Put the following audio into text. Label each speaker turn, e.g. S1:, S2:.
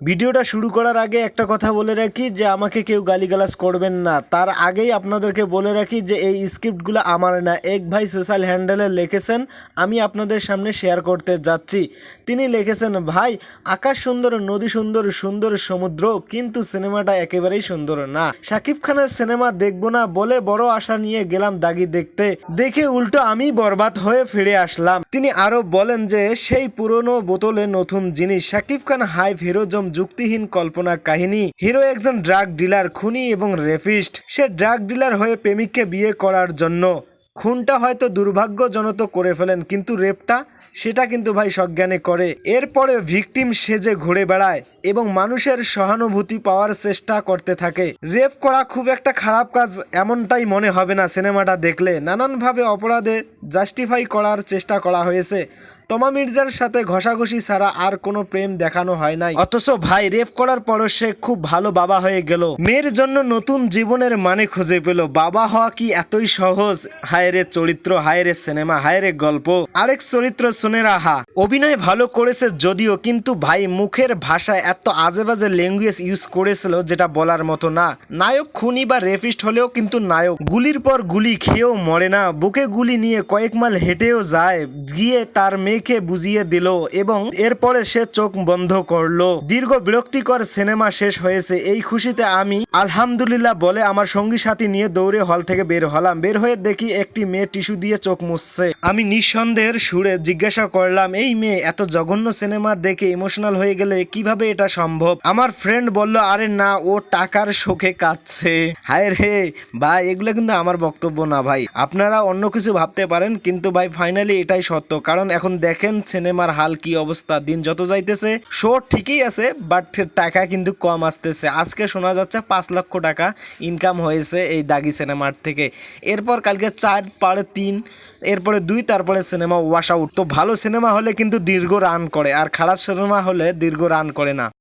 S1: ভিডিওটা শুরু করার আগে একটা কথা বলে রাখি যে আমাকে কেউ গালিগালাজ করবেন না। তার আগেই আপনাদেরকে বলে রাখি যে এই স্ক্রিপ্টগুলো আমার না। এক ভাই সোশ্যাল হ্যান্ডেলে লিখেছেন, আমি আপনাদের সামনে শেয়ার করতে যাচ্ছি। তিনি লিখেছেন, ভাই, আকাশ সুন্দর, নদী সুন্দর সুন্দর সমুদ্র, কিন্তু সিনেমাটা একেবারেই সুন্দর না। শাকিব খানের সিনেমা দেখব না বলে বড় আশা নিয়ে গেলাম দাগি দেখতে। দেখে উল্টো আমি বরবাদ হয়ে ফিরে আসলাম। তিনি আরও বলেন যে, সেই পুরনো বোতলে নতুন জিনিস। শাকিব খান হাই হিরোজম যুক্তিহীন কল্পনা কাহিনী। হিরো একজন ড্রাগ ডিলার, খুনি এবং রেফিস্ট। সে ড্রাগ ডিলার হয়ে প্রেমিককে বিয়ে করার জন্য। খুনটা হয়তো দুর্ভাগ্যজনত করে ফেলেন, কিন্তু রেপটা সেটা কিন্তু ভাই সজ্ঞানে করে। এরপরে ভিকটিম সেজে ঘুরে বেড়ায় এবং মানুষের সহানুভূতি পাওয়ার চেষ্টা করতে থাকে। রেপ করা খুব একটা খারাপ কাজ এমনটাই মনে হবে না সিনেমাটা দেখলে। নানানভাবে অপরাধে জাস্টিফাই করার চেষ্টা করা হয়েছে। তমা মির্জার সাথে ঘষাঘষি ছাড়া আর কোনো প্রেম দেখানো হয় নাই। অথচ ভাই রেপ করার পরও সে খুব ভালো বাবা হয়ে গেল। মেয়ের জন্য নতুন জীবনের মানে খুঁজে পেল। বাবা হওয়া কি এতই সহজ? হায়রে চরিত্র, হায়রে সিনেমা, হায়রে গল্প। আরেক চরিত্র শুনে রাহা। অভিনয় ভালো করেছে যদিও, কিন্তু ভাই মুখের ভাষায় এত আজে বাজে ল্যাঙ্গুয়েজ ইউজ করেছিল যেটা বলার মতো না। নায়ক, খুনি বা রেফিস্ট হলেও কিন্তু নায়ক। গুলির পর গুলি খেয়েও মরে না। বুকে গুলি নিয়ে কয়েক মাইল হেঁটেও যায়। গিয়ে তার মেয়েকে বুঝিয়ে দিল এবং এরপরে সে চোখ বন্ধ করল। দীর্ঘ বিরক্তিকর সিনেমা শেষ হয়েছে। এই খুশিতে আমি আলহামদুলিল্লাহ বলে আমার সঙ্গী সাথী নিয়ে দৌড়ে হল থেকে বের হলাম। বের হয়ে দেখি একটি মেয়ে টিস্যু দিয়ে চোখ মুছছে। আমি নিঃসন্দেহের সুরে জিজ্ঞাসা করলাম, এই মেয়ে এত জঘন্য সিনেমা দেখে ইমোশনাল হয়ে গেলে কীভাবে এটা সম্ভব? আমার ফ্রেন্ড বলল, আরে না, ও টাকার শোকে কাঁদছে। হায় রে, ভাই, এগুলো কিন্তু আমার বক্তব্য না, ভাই। আপনারা অন্য কিছু ভাবতে পারেন, কিন্তু ভাই ফাইনালি এটাই সত্য। কারণ এখন দেখেন সিনেমার হাল কি অবস্থা, দিন যত যাইতেছে, শো ঠিকই আছে বাট টাকা কিন্তু কম আসতেছে। আজকে শোনা যাচ্ছে পাঁচ লক্ষ টাকা ইনকাম হয়েছে এই দাগি সিনেমার থেকে। এরপর কালকে চার পারে তিন এরপরে দুই, তারপরে সিনেমা ওয়াশ আউট। তো ভালো সিনেমা হলে কিন্তু দীর্ঘ রান করে, আর খারাপ সিনেমা হলে দীর্ঘ রান করে না।